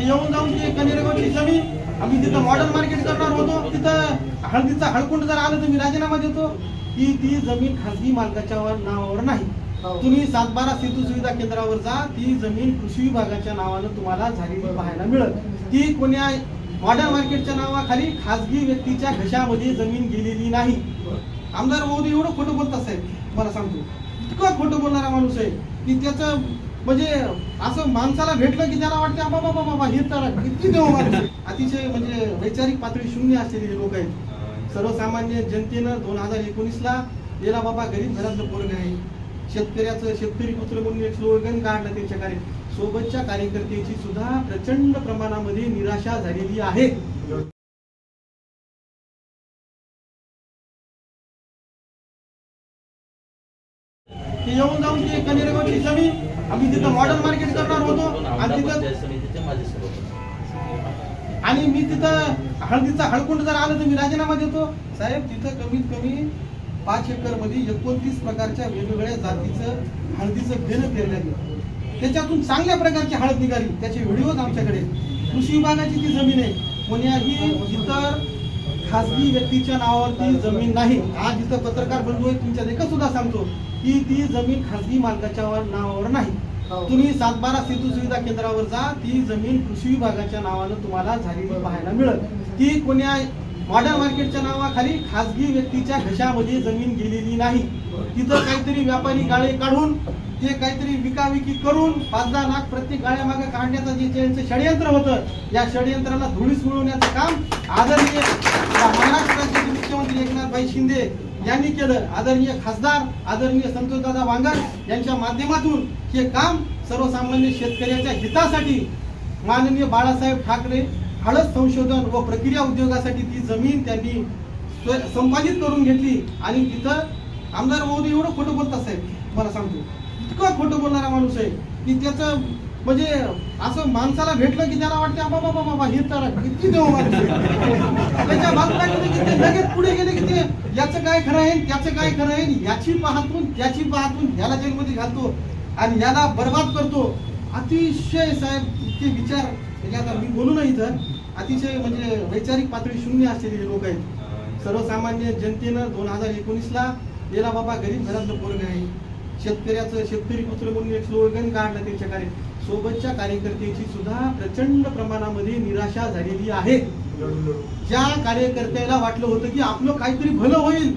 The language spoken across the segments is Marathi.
ते येऊन जाऊन ती कनेरगावची जमीन. आम्ही तिथं मॉडर्न मार्केट करणार होतो. तिथं हळदीचा हळकुंड जर आलं तर मी राजीनामा देतो. की ती जमीन खासगी मालकाच्या वर- नावावर नाही. हो. तुम्ही सातबारा सेतू सुविधा केंद्रावर जा. ती जमीन कृषी विभागाच्या नावानं तुम्हाला झालेली पाहायला मिळत ती कोण्या मॉडर्न मार्केटच्या नावाखाली खासगी व्यक्तीच्या घशामध्ये जमीन गेलेली नाही. आमदार महोदय एवढं खोटं बोलतात साहेब मला सांगतो. इतकं खोटं बोलणारा माणूस आहे. की त्याचं म्हणजे असं माणसाला भेटलं की त्याला वाटतं बाबा बाबा बाबा हे तर किती देऊ अतिशय म्हणजे वैचारिक पातळी शून्य असलेले लोक आहेत. सर्वसामान्य जनतेनं दोन हजार एकोणीसला गेला बाबा गरीब घरातलं पोरग आहे शेतकऱ्याचं शेतकरी पुत्र म्हणून एक स्लोगन काढलं त्यांच्या कार्य सोबतच्या कार्यकर्त्याची सुद्धा प्रचंड प्रमाणामध्ये निराशा झालेली आहे. आम्ही तिथं मॉडर्न मार्केट करणार होतो. आणि तिथं आणि मी तिथं हळदीचा हळकुंड जर आलं तर मी राजीनामा देतो. साहेब तिथं कमीत कमी पाच एकरमध्ये एकोणतीस प्रकारच्या वेगवेगळ्या जातीचं हळदीचं बेन पेरलं गेलं त्याच्यातून चांगल्या प्रकारची हळद निघाली. त्याचे व्हिडिओज आमच्याकडे. कृषी विभागाची ती जमीन आहे. कोण्याही इतर खासगी व्यक्तीच्या नावावरती जमीन नाही. आज इथं पत्रकार बंधू आहे तुमच्या देखत सुद्धा सांगतो. की ती जमीन खासगी मालकाच्या वर- नावावर नाही. हो. तुम्ही सातबारा सेतू सुविधा केंद्रावर जा ती जमीन कृषी विभागाच्या नावानं तुम्हाला झालेली पाहायला मिळत ती कोण्या मॉडर्न मार्केटच्या नावाखाली खासगी व्यक्तीच्या घशामध्ये जमीन गेलेली नाही. तिथं काहीतरी व्यापारी गाळे काढून ते काहीतरी विकाविकी करून पाच दहा लाख प्रत्येक गाळ्यामागे काढण्याचं जे त्यांचं षडयंत्र होतं या षडयंत्राला धुळीस मिळवण्याचं काम आदरणीय महाराष्ट्राचे मुख्यमंत्री एकनाथभाई शिंदे यांनी केलं. आदरणीय खासदार आदरणीय संतोषदादा वांगर यांच्या माध्यमातून हे काम सर्वसामान्य शेतकऱ्याच्या हितासाठी माननीय बाळासाहेब ठाकरे हळद संशोधन व प्रक्रिया उद्योगासाठी ती जमीन त्यांनी संपादित करून घेतली. आणि तिथं आमदार महोदय एवढं खोटं बोलतात साहेब. मला सांगतो. इतकं खोटं बोलणारा माणूस आहे की त्याचं म्हणजे असं माणसाला भेटलं की त्याला वाटतं बाबा बाबा बाबा हे तर किती देऊ त्याच्या बाजूला गेले की ते लगेच पुढे गेले की ते याचं काय खरं आहे त्याचं काय खरं आहे याची पाहतून त्याची पाहतून याला जेलमध्ये घालतो आणि याला बर्बाद करतो. अतिशय साहेब इतके विचार म्हणजे आता मी बोलू ना इथं. अतिशय म्हणजे वैचारिक पातळी शून्य असलेले लोक आहेत. सर्वसामान्य जनतेनं दोन हजार एकोणीसला गेला बाबा गरीब घरातलं पोरग आहे. शेतकऱ्याचं शेतकरी पुत्र म्हणून एक स्लोगन काढलं त्यांच्या कार्य सोबतच्या कार्यकर्त्याची सुद्धा प्रचंड प्रमाणामध्ये निराशा झालेली आहे. ज्या कार्यकर्त्याला वाटलं होतं की आपलं काहीतरी भलं होईल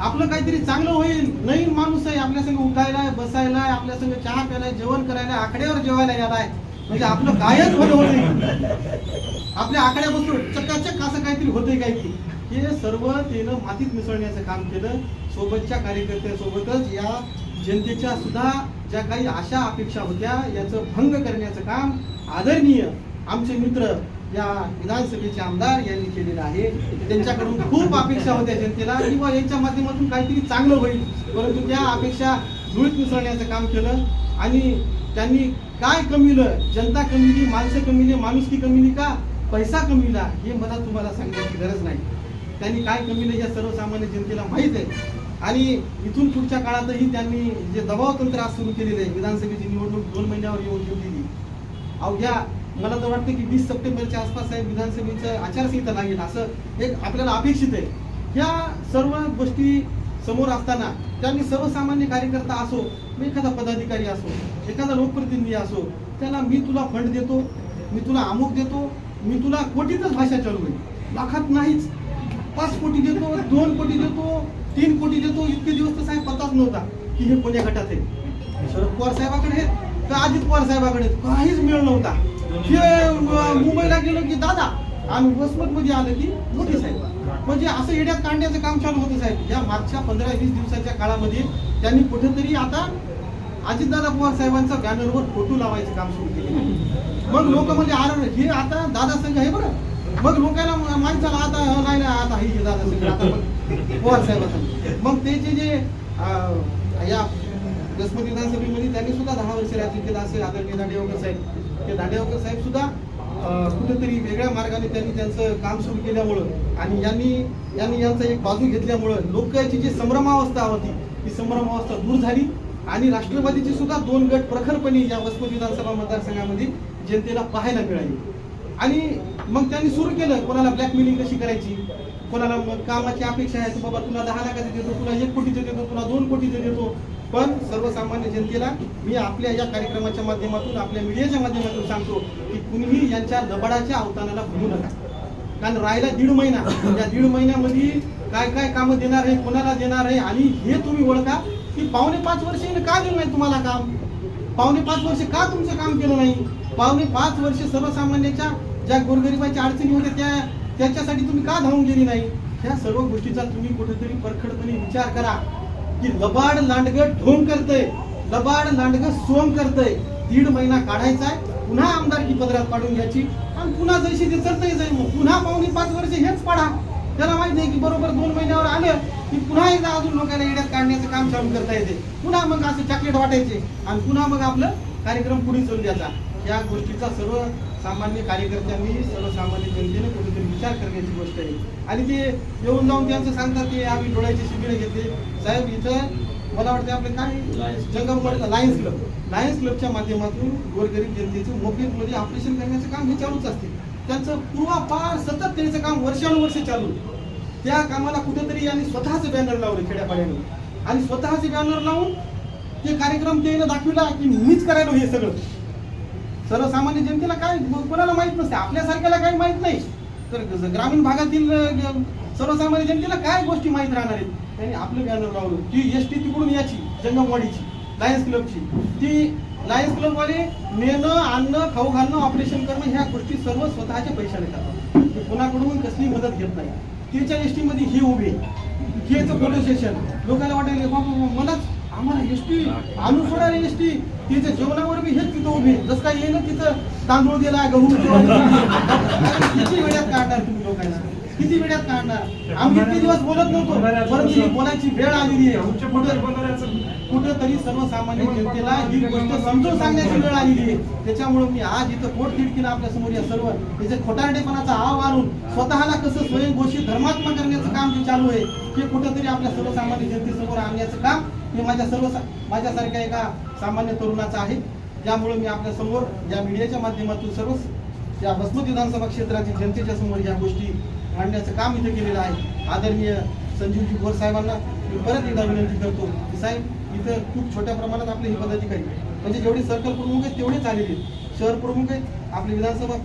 आपलं काहीतरी चांगलं होईल नवीन माणूस आहे आपल्या संग उठायला बसायला आपल्या संग चहा प्यायला जेवण करायला आकड्यावर जेवायला यालाय म्हणजे आपलं कायच भलं होत आपल्या आकड्या बसून चकाचक असं काहीतरी होतंय काय की. हे सर्व त्यानं मातीत मिसळण्याचं काम केलं. सोबतच्या कार्यकर्त्यासोबतच या जनतेच्या सुद्धा ज्या काही आशा अपेक्षा होत्या याचं भंग करण्याचं काम आदरणीय आमचे मित्र या विधानसभेचे आमदार यांनी केलेलं आहे. त्यांच्याकडून खूप अपेक्षा होत्या जनतेला किंवा यांच्या माध्यमातून काहीतरी चांगलं होईल. परंतु त्या अपेक्षा धुळीत मिसळण्याचं काम केलं आणि त्यांनी काय कमीलं जनता कमीली माणसं कमीली माणुसकी कमीली का? पैसा कमीला हे मला तुम्हाला सांगण्याची गरज नाही. त्यांनी काय कमीलं या सर्वसामान्य जनतेला माहीत आहे. आणि इथून पुढच्या काळातही त्यांनी जे दबाव तंत्र आज सुरू केलेले आहे विधानसभेची निवडणूक दोन महिन्यावर येऊन ठेवलेली अवघ्या मला तर वाटतं की वीस सप्टेंबरच्या आसपास साहेब विधानसभेचं आचारसंहिता लागेल असं एक आपल्याला अपेक्षित आहे. ह्या सर्व गोष्टी समोर असताना त्यांनी सर्वसामान्य कार्यकर्ता असो मी एखादा पदाधिकारी असो एखादा लोकप्रतिनिधी असो त्याला मी तुला फंड देतो मी तुला अमुक देतो मी तुला कोटीतच भाषा चालू आहे लाखात नाहीच. पाच कोटी देतो दोन कोटी देतो तीन कोटी देतो इतके दिवस तर साहेब पताच नव्हता की हे कोण्या गटात आहे. शरद पवार साहेबाकडे आहेत का अजित पवार साहेबाकडे काहीच मिळ नव्हता. हे मुंबईला गेलो की दादा आणि वसमत मध्ये आलं की मोदी साहेब. म्हणजे असं येड्यात काढण्याचं काम चालू होतं साहेब. या मागच्या पंधरा वीस दिवसाच्या काळामध्ये त्यांनी कुठेतरी आता अजितदादा पवार साहेबांचा बॅनरवर फोटो लावायचं काम सुरू केले. मग लोक म्हणजे अरे हे आता दादा संघ आहे बरं. मग लोकांना माणसाला आता नाही आता हे दादा संघ आता पवार साहेबांचा मग ते जे जे या दसमत विधानसभेमध्ये त्यांनी सुद्धा दहा वर्ष राज्य केलं असे आदरणीय दांडेवकर साहेब. ते दांडेवकर साहेब सुद्धा कुठेतरी वेगळ्या मार्गाने त्यांनी त्यांचं काम सुरू केल्यामुळं आणि यांनी यांनी यांचा एक बाजू घेतल्यामुळं लोकांची जी संभ्रमावस्था होती ती संभ्रमावस्था दूर झाली आणि राष्ट्रवादीचे सुद्धा दोन गट प्रखरपणे या वसमत विधानसभा मतदारसंघामध्ये जनतेला पाहायला मिळाली. आणि मग त्यांनी सुरू केलं कोणाला ब्लॅकमेलिंग कशी करायची? कोणाला कामाची अपेक्षा आहे बाबा तुला दहा लाखाचं देतो तुला एक कोटीचं देतो तुला दोन कोटीचं देतो. पण सर्वसामान्य जनतेला मी आपल्या या कार्यक्रमाच्या माध्यमातून आपल्या मीडियाच्या माध्यमातून सांगतो की कुणीही यांच्या लबाडाच्या अवतानाला भरू नका. कारण राहिला दीड महिना या दीड महिन्यामध्ये काय काय कामं देणार आहे कोणाला देणार आहे आणि हे तुम्ही ओळखा की पावणे पाच वर्ष का दिलं नाही तुम्हाला काम? पावणे पाच वर्ष का तुमचं काम केलं नाही? पावणे पाच वर्ष सर्वसामान्याच्या ज्या गोरगरिबाच्या अडचणी होत्या त्या त्याच्यासाठी तुम्ही का धावून गेली नाही? ह्या सर्व गोष्टीचा तुम्ही कुठेतरी परखडपणे विचार करा. की लबाड लांडग ढोंग करतय. लबाड लांडग सोंग करतय. दीड महिना काढायचा आहे. पुन्हा आमदारकी पदरात पाडून घ्यायची. आणि पुन्हा जशी ते चलतही जाईल मग. पुन्हा पाहुणे पाच वर्ष हेच पाडा. त्याला माहीत नाही की बरोबर दोन महिन्यावर आलं की पुन्हा एकदा अजून लोकांना येड्यात काढण्याचं काम चालू करता येते. पुन्हा मग असं चॉकलेट वाटायचे. आणि पुन्हा मग आपलं कार्यक्रम पुढे चालू द्यायचा. या गोष्टीचा सर्व सामान्य कार्यकर्त्यांनी सर्वसामान्य जनतेने कुठेतरी विचार करण्याची गोष्ट आहे. आणि ते येऊन जाऊन त्यांचं सांगतात की आम्ही डोळ्याचे शिबिर घेतले. साहेब इथं मला वाटतं आपले काय? जंगमवाडीला लायन्स क्लब लायन्स क्लबच्या माध्यमातून गोरगरीब जनतेचं मोफेमध्ये ऑपरेशन करण्याचं काम हे चालूच असते. त्यांचं पूर्वापार सतत त्यांचं काम वर्षानुवर्ष चालू. त्या कामाला कुठेतरी यांनी स्वतःच बॅनर लावले खेड्यापाड्याने. आणि स्वतःचे बॅनर लावून ते कार्यक्रम त्याने दाखविला की मीच करायलो हे सगळं. सर्वसामान्य जनतेला काय कोणाला माहीत नसते? आपल्यासारख्याला काही माहीत नाही. तर ग्रामीण भागातील सर्वसामान्य जनतेला काय गोष्टी माहीत राहणार आहेत? त्यांनी आपलं बॅनर लावलं. ती एस टी तिकडून याची जंगमवाडीची लायन्स क्लबची ती लायन्स क्लबवाले नेणं आणणं खाऊ घालणं ऑपरेशन करणं ह्या गोष्टी सर्व स्वतःच्या पैशाने करतात. ते कोणाकडून कसली मदत घेत नाही. तिच्या एस टीमध्ये हे उभे हेच पोलीस स्टेशन लोकांना वाटायला बाबा मलाच आम्हाला एस टी आणून सोडा एस टी तिच्या जेवणावर बी हेच तिथं उभे. जसं काय येईल तिथं तांदूळ दिला गहू दिला. किती वेळात काढणार तुम्ही लोकांना? किती वेळात काढणार? आम्ही किती दिवस बोलत नव्हतो परंतु ही बोलायची वेळ आलेली आहे. कुठं कुठंतरी सर्वसामान्य जनतेला ही गोष्ट समजून सांगण्याची वेळ आलेली आहे. त्याच्यामुळे मी आज इथं पोट खिडकीनं आपल्यासमोर या सर्व त्याचे खोटारडेपणाचा आव आणून स्वतःला कसं स्वयंघोषित धर्मात्मा करण्याचं काम जे चालू आहे हे कुठंतरी आपल्या सर्वसामान्य जनतेसमोर आणण्याचं काम हे माझ्या सर्व माझ्यासारख्या एका सामान्य तरुणाचं आहे. त्यामुळे मी आपल्यासमोर या मीडियाच्या माध्यमातून सर्व या वसमत विधानसभा क्षेत्रातील जनतेच्या समोर या गोष्टी मांडण्याचं काम इथं केलेलं आहे. आदरणीय संजीवजी भोर साहेबांना मी परत एकदा विनंती करतो की साहेब इथं खूप छोट्या प्रमाणात आपले हे पदाधिकारी म्हणजे जेवढे सर्कल प्रमुख आहेत तेवढेच आलेले शहर प्रमुख आहेत आपले विधानसभा